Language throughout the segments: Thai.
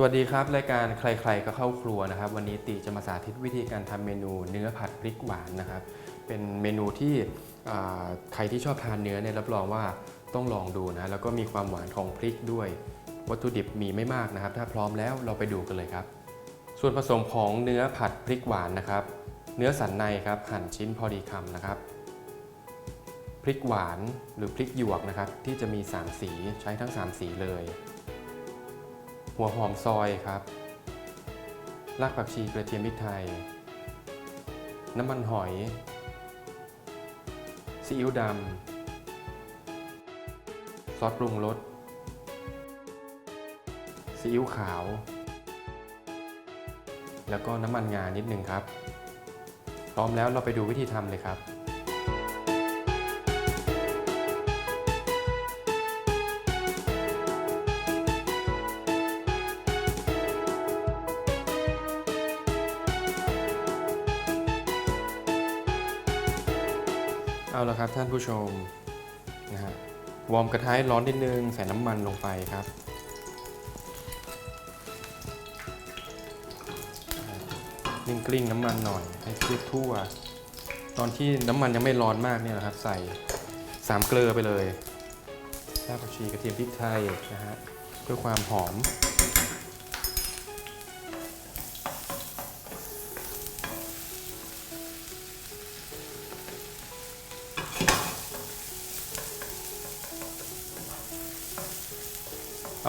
สวัสดีครับ รายการใคร ๆ ก็เข้าครัวนะครับ วันนี้ติจะมาสาธิตวิธีการทำเมนูเนื้อผัดพริกหวานนะครับ เป็นเมนูที่ใครที่ชอบทานเนื้อเนี่ยรับรองว่าต้องลองดูนะแล้วก็มีความหวานของพริกด้วย วัตถุดิบมีไม่มากนะครับ ถ้าพร้อมแล้วเราไปดูกันเลยครับ ส่วนผสมของเนื้อผัดพริกหวานนะครับ เนื้อสันในครับหั่นชิ้นพอดีคำนะครับ พริกหวานหรือพริกหยวกนะครับที่จะมี 3 สีใช้ทั้ง 3 สีเลย หัวหอมซอยครับ รากผักชีกระเทียมพริกไทย น้ำมันหอย ซีอิ๊วดำ ซอสปรุงรส ซีอิ๊วขาว แล้วก็น้ำมันงานิดนึงครับ พร้อมแล้วเราไปดูวิธีทำเลยครับ เอาละครับท่านผู้ชมนะฮะวอร์มกระทะร้อนนิดนึง ใส่น้ำมันลงไปครับกลิ้งกลิ้งน้ำมันหน่อยให้เทั่ว ตอนที่น้ำมันยังไม่ร้อนมากเนี่ยนะครับ ใส่สามเกลือไปเลยรากผักชีกระเทียมพริกไทยนะฮะเพื่อความหอม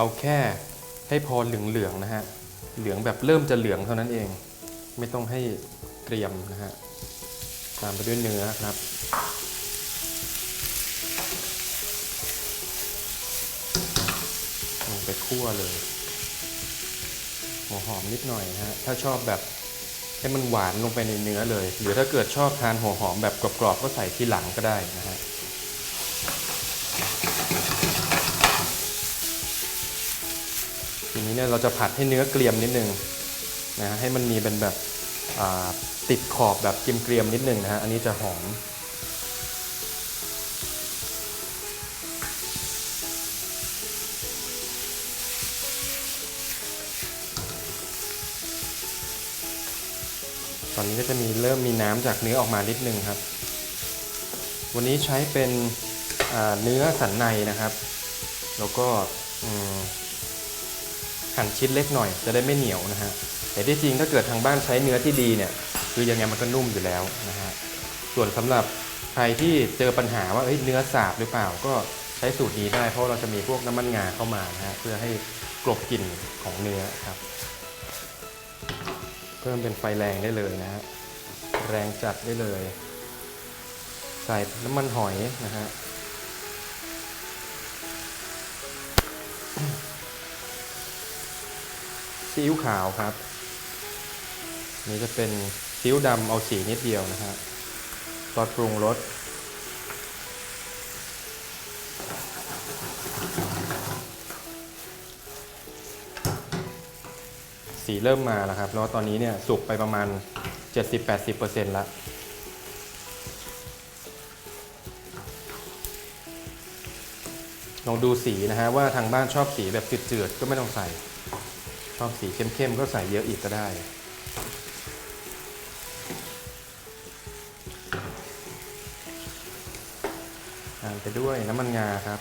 เอาแค่ให้พอเหลืองๆนะฮะ เหลืองแบบเริ่มจะเหลืองเท่านั้นเอง ไม่ต้องให้เกรียมนะฮะ ตามไปด้วยเนื้อครับ ลงไปคั่วเลยหัวหอมนิดหน่อยนะฮะ ถ้าชอบแบบให้มันหวานลงไปในเนื้อเลย หรือถ้าเกิดชอบทานหัวหอมแบบกรอบๆก็ใส่ที่หลังก็ได้นะฮะ ทีนี้ เนี่ยเราจะผัดให้เนื้อเกรียมนิดนึงนะให้มันมีเป็นแบบติดขอบแบบเกรียมๆนิดนึงนะฮะอันนี้จะหอมตอนนี้ก็จะมีเริ่มมีน้ำจากเนื้อออกมานิดนึงครับ วันนี้ใช้เป็นเนื้อสันในนะครับ แล้วก็ หั่นชิ้นเล็กหน่อยจะได้ไม่เหนียวนะฮะแต่ที่จริงถ้าเกิดทางบ้านใช้เนื้อที่ดีเนี่ยคือยังไงมันก็นุ่มอยู่แล้วนะฮะส่วนสำหรับใครที่เจอปัญหาว่าเเนื้อสาบหรือเปล่าก็ใช้สูตรนี้ได้ เพราะเราจะมีพวกน้ำมันงาเข้ามานะฮะเพื่อให้กลบกลิ่นของเนื้อครับ เพิ่มเป็นไฟแรงได้เลยนะฮะแรงจัดได้เลย ใส่น้ำมันหอยนะฮะ ซีอิ๊วขาวครับ นี่จะเป็นซีอิ๊วดำเอาสีนิดเดียวนะฮะซอสปรุงรสสีเริ่มมาแล้วครับ แล้วตอนนี้เนี่ยสุกไปประมาณ 70-80%แล้วลองดูสีนะฮะว่าทางบ้านชอบสีแบบจืดๆก็ไม่ต้องใส่ ชอบสีเข้มๆก็ใส่เยอะอีกก็ได้ ตามไปด้วยน้ำมันงาครับ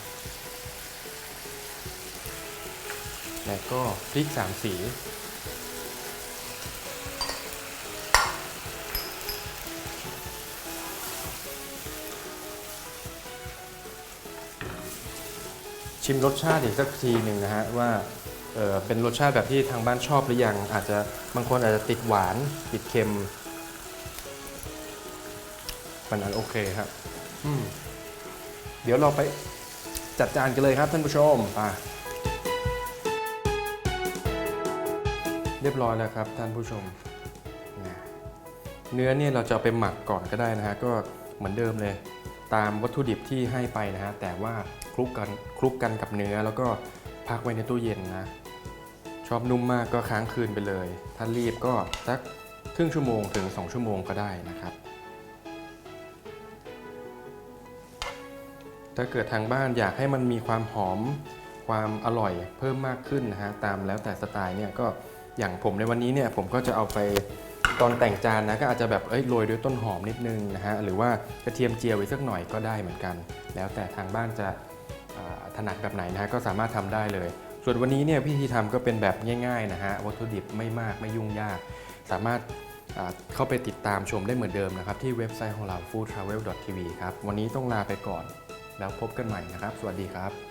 และก็พริกสามสีชิมรสชาติอีกสักทีหนึ่งนะฮะว่า เออเป็นรสชาติแบบที่ทางบ้านชอบหรือยัง อาจจะบางคนอาจจะติดหวานติดเค็ม มันอันโอเคครับเดี๋ยวเราไปจัดจานกันเลยครับท่านผู้ชมไปเรียบร้อยแล้วครับท่านผู้ชม เนื้อเนี่ยเราจะเอาไปหมักก่อนก็ได้นะฮะก็เหมือนเดิมเลย ตามวัตถุดิบที่ให้ไปนะฮะแต่ว่าคลุกกันคลุกกันกับเนื้อแล้วก็ พักไว้ในตู้เย็นนะ ชอบนุ่มมากก็ค้างคืนไปเลย ถ้ารีบก็สักครึ่งชั่วโมงถึง 2 ชั่วโมงก็ได้นะครับ ถ้าเกิดทางบ้านอยากให้มันมีความหอมความอร่อยเพิ่มมากขึ้นนะฮะตามแล้วแต่สไตล์เนี่ยก็อย่างผมในวันนี้เนี่ยผมก็จะเอาไปตอนแต่งจานนะก็อาจจะแบบเอ้ยโรยด้วยต้นหอมนิดนึงนะฮะหรือว่ากระเทียมเจียวไว้สักหน่อยก็ได้เหมือนกัน แล้วแต่ทางบ้านจะ ถนัดแบบไหนนะฮะก็สามารถทำได้เลย ส่วนวันนี้เนี่ยพิธีทำก็เป็นแบบง่ายๆนะฮะวัตถุดิบไม่มากไม่ยุ่งยาก สามารถาเข้าไปติดตามชมได้เหมือนเดิมนะครับ ที่เว็บไซต์ของเรา foodtravel.tv ครับ วันนี้ต้องลาไปก่อน แล้วพบกันใหม่นะครับ สวัสดีครับ